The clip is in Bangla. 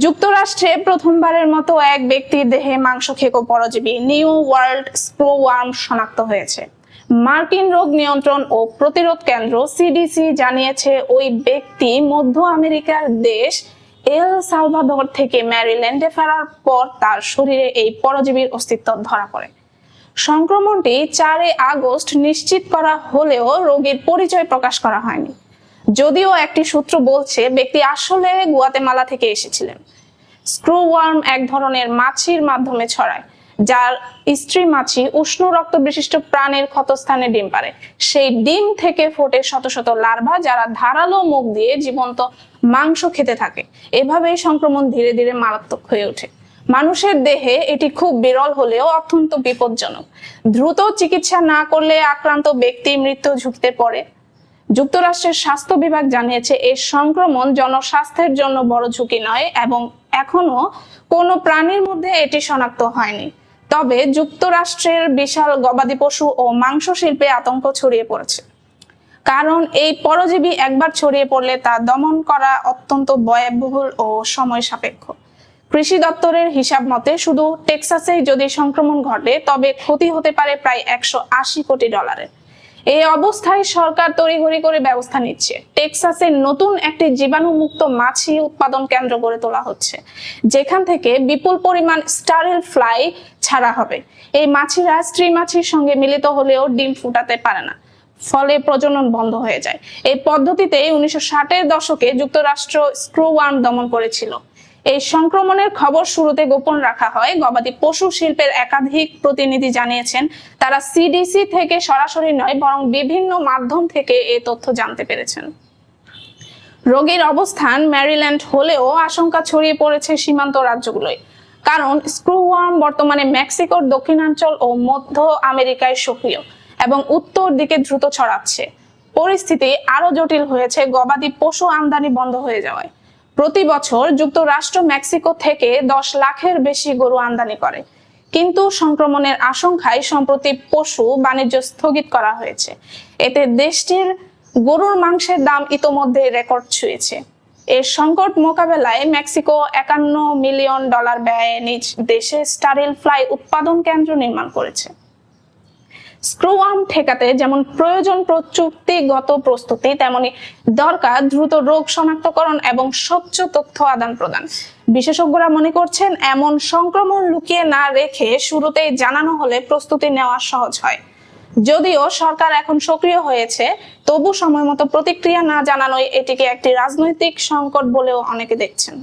যুক্তরাষ্ট্রে প্রথমবারের মতো এক ব্যক্তির দেহে মাংস খেকো পরজীবী নিউ ওয়ার্ল্ড স্প্রোওয়ার্ম শনাক্ত হয়েছে। মার্কিন রোগ নিয়ন্ত্রণ ও প্রতিরোধ কেন্দ্র সিডিসি জানিয়েছে, ওই ব্যক্তি মধ্য আমেরিকার দেশ এল সালভাদর থেকে ম্যারিল্যান্ডে ফেরার পর তার শরীরে এই পরজীবীর অস্তিত্ব ধরা পড়ে। সংক্রমণটি চারে আগস্ট নিশ্চিত করা হলেও রোগীর পরিচয় প্রকাশ করা হয়নি। যদিও একটি সূত্র বলছে ব্যক্তি আসলে গুয়াতেমালা থেকে এসেছিলেন। স্ক্রুওয়ার্ম এক ধরনের মাছির মাধ্যমে ছড়ায়, যার স্ত্রী মাছি উষ্ণ রক্ত বিশিষ্ট প্রাণীর ক্ষতস্থানে ডিম পারে সেই ডিম থেকে ফোটে শত শত লার্ভা যারা ধারালো মুখ দিয়ে জীবন্ত মাংস খেতে থাকে। এভাবেই সংক্রমণ ধীরে ধীরে মারাত্মক হয়ে ওঠে। মানুষের দেহে এটি খুব বিরল হলেও অত্যন্ত বিপজ্জনক। দ্রুত চিকিৎসা না করলে আক্রান্ত ব্যক্তি মৃত্যু ঝুঁকিতে পড়ে। যুক্তরাষ্ট্রের স্বাস্থ্য বিভাগ জানিয়েছে এই সংক্রমণ জনস্বাস্থ্যের জন্য বড় ঝুঁকি নয় এবং এখনও কোনো প্রাণীর মধ্যে এটি শনাক্ত হয়নি। তবে যুক্তরাষ্ট্রের বিশাল গবাদি পশু ও মাংস শিল্পে আতঙ্ক ছড়িয়ে পড়েছে। কারণ এই পরজীবী একবার ছড়িয়ে পড়লে তা দমন করা অত্যন্ত ব্যয়বহুল ও সময় সাপেক্ষ। কৃষি দপ্তরের হিসাব মতে শুধু টেক্সাসেই যদি সংক্রমণ ঘটে, তবে ক্ষতি হতে পারে প্রায় একশো আশি কোটি ডলারের। এই অবস্থায় সরকার তড়িঘড়ি করে ব্যবস্থা নিচ্ছে। টেক্সাসে নতুন একটি জীবাণুমুক্ত মাছি উৎপাদন কেন্দ্র গড়ে তোলা হচ্ছে, যেখান থেকে বিপুল পরিমাণ স্টারেল ফ্লাই ছাড়া হবে। এই মাছিরা স্ত্রী মাছির সঙ্গে মিলিত হলেও ডিম ফুটাতে পারে না, ফলে প্রজনন বন্ধ হয়ে যায়। এই পদ্ধতিতে উনিশশো ষাটের দশকে যুক্তরাষ্ট্র স্ক্রুওয়ার্ম দমন করেছিল। এই সংক্রমণের খবর শুরুতে গোপন রাখা হয়। গবাদি পশু শিল্পের একাধিক প্রতিনিধি জানিয়েছেন, তারা সিডিসি থেকে সরাসরি নয়, বরং বিভিন্ন মাধ্যম থেকে এই তথ্য জানতে পেরেছেন। রোগীর অবস্থান ম্যারিল্যান্ড হলেও আশঙ্কা ছড়িয়ে পড়েছে সীমান্ত রাজ্যগুলোয়। কারণ স্ক্রুওয়ার্ম বর্তমানে মেক্সিকোর দক্ষিণাঞ্চল ও মধ্য আমেরিকায় সক্রিয় এবং উত্তর দিকে দ্রুত ছড়াচ্ছে। পরিস্থিতি আরও জটিল হয়েছে, গবাদি পশু আমদানি বন্ধ হয়ে যাওয়ায়। প্রতি বছর যুক্তরাষ্ট্র মেক্সিকো থেকে দশ লাখের বেশি গরু আমদানি করে। কিন্তু সংক্রমণের আশঙ্কায় সম্প্রতি পশু বাণিজ্য স্থগিত করা হয়েছে। এতে দেশটির গরুর মাংসের দাম ইতোমধ্যে রেকর্ড ছুঁয়েছে। এর সংকট মোকাবেলায় মেক্সিকো একান্ন মিলিয়ন ডলার ব্যয়ে নিজ দেশে স্টারিল ফ্লাই উৎপাদন কেন্দ্র নির্মাণ করেছে। স্ক্রুওয়ার্ম ঠেকাতে যেমন প্রয়োজন প্রযুক্তিগত প্রস্তুতি, তেমনি দরকার দ্রুত রোগ শনাক্তকরণ এবং স্বচ্ছ তথ্য আদান প্রদান। বিশেষজ্ঞরা মনে করছেন এমন সংক্রমণ লুকিয়ে না রেখে শুরুতেই জানানো হলে প্রস্তুতি নেওয়া সহজ হয়। যদিও সরকার এখন সক্রিয় হয়েছে, তবু সময় মতো প্রতিক্রিয়া না জানানোই এটিকে একটি রাজনৈতিক সংকট বলেও অনেকে দেখছেন।